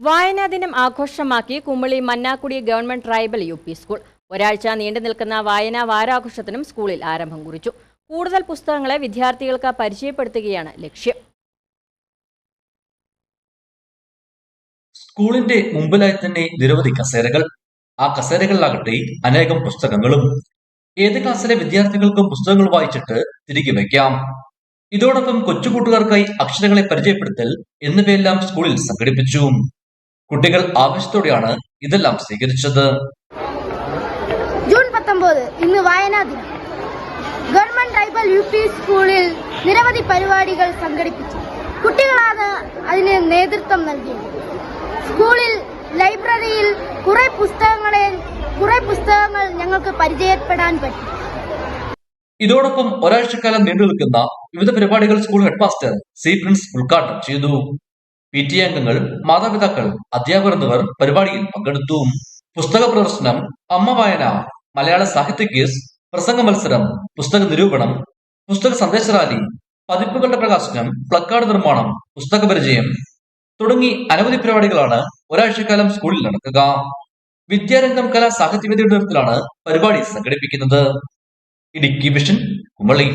വായനാ ദിനം ആഘോഷമാക്കി Kumily Mannakkudi government tribal U P school. ഒരാഴ്ച നീണ്ടു നിൽക്കുന്ന വായനാ വാരാഘോഷത്തിനും സ്കൂളിൽ ആരംഭം കുറിച്ചു. കൂടുതൽ പുസ്തകങ്ങളെ വിദ്യാർത്ഥികൾക്ക് പരിചയപ്പെടുത്തുകയാണ് ലക്ഷ്യം. സ്കൂളിന്റെ മുമ്പിലായി തന്നെ നിരവധി കസേരകൾ. ആ കസേരകളിലാകട്ടെ അനേകം പുസ്തകങ്ങളും. ഏത് ക്ലാസ്സിലെ വിദ്യാർത്ഥികൾക്കും പുസ്തകങ്ങൾ വായിച്ചിട്ട് തിരികെ വയ്ക്കാം. ഇതോടൊപ്പം കൊച്ചുകൂട്ടുകാർക്കായി അക്ഷരങ്ങളെ പരിചയപ്പെടുത്തൽ എന്നിവയെല്ലാം സ്കൂളിൽ സംഘടിപ്പിച്ചു. കുട്ടികൾ ആവശ്യത്തോടെയാണ് ഇതെല്ലാം സ്വീകരിച്ചത്. ജൂൺ പത്തൊമ്പത് ഇന്ന് വായനാ ദിനം. ഗവൺമെന്റ് ട്രൈബൽ യു പി സ്കൂളിൽ നിരവധി പരിപാടികൾ സംഘടിപ്പിച്ചു. കുട്ടികളാണ് അതിന് നേതൃത്വം നൽകിയത്. സ്കൂളിൽ ലൈബ്രറിയിൽ കുറെ പുസ്തകങ്ങളെ കുറെ പുസ്തകങ്ങൾ ഞങ്ങൾക്ക് പരിചയപ്പെടാൻ പറ്റി. ഇതോടൊപ്പം ഒരാഴ്ചക്കാലം നീണ്ടു നിൽക്കുന്ന വിവിധ പരിപാടികൾ സ്കൂൾ ഹെഡ്മാസ്റ്റർ സി പ്രിൻസ് ഉദ്ഘാടനം ചെയ്തു. പി ടി അംഗങ്ങൾ മാതാപിതാക്കൾ അധ്യാപകർ എന്നിവർ പരിപാടിയിൽ പങ്കെടുത്തു. പുസ്തക പ്രദർശനം അമ്മ വായന മലയാള സാഹിത്യ കേസ് പ്രസംഗ മത്സരം പുസ്തക നിരൂപണം പുസ്തക സന്ദേശ റാലി പതിപ്പുകളുടെ പ്രകാശനം പ്ലക്കാർഡ് നിർമ്മാണം പുസ്തക പരിചയം തുടങ്ങി അനവധി പരിപാടികളാണ് ഒരാഴ്ചക്കാലം സ്കൂളിൽ നടക്കുക. വിദ്യാരംഗം കലാ സാഹിത്യവേദിയുടെ നേതൃത്വത്തിലാണ് പരിപാടി സംഘടിപ്പിക്കുന്നത്. ഇടുക്കി മിഷൻ കുമളി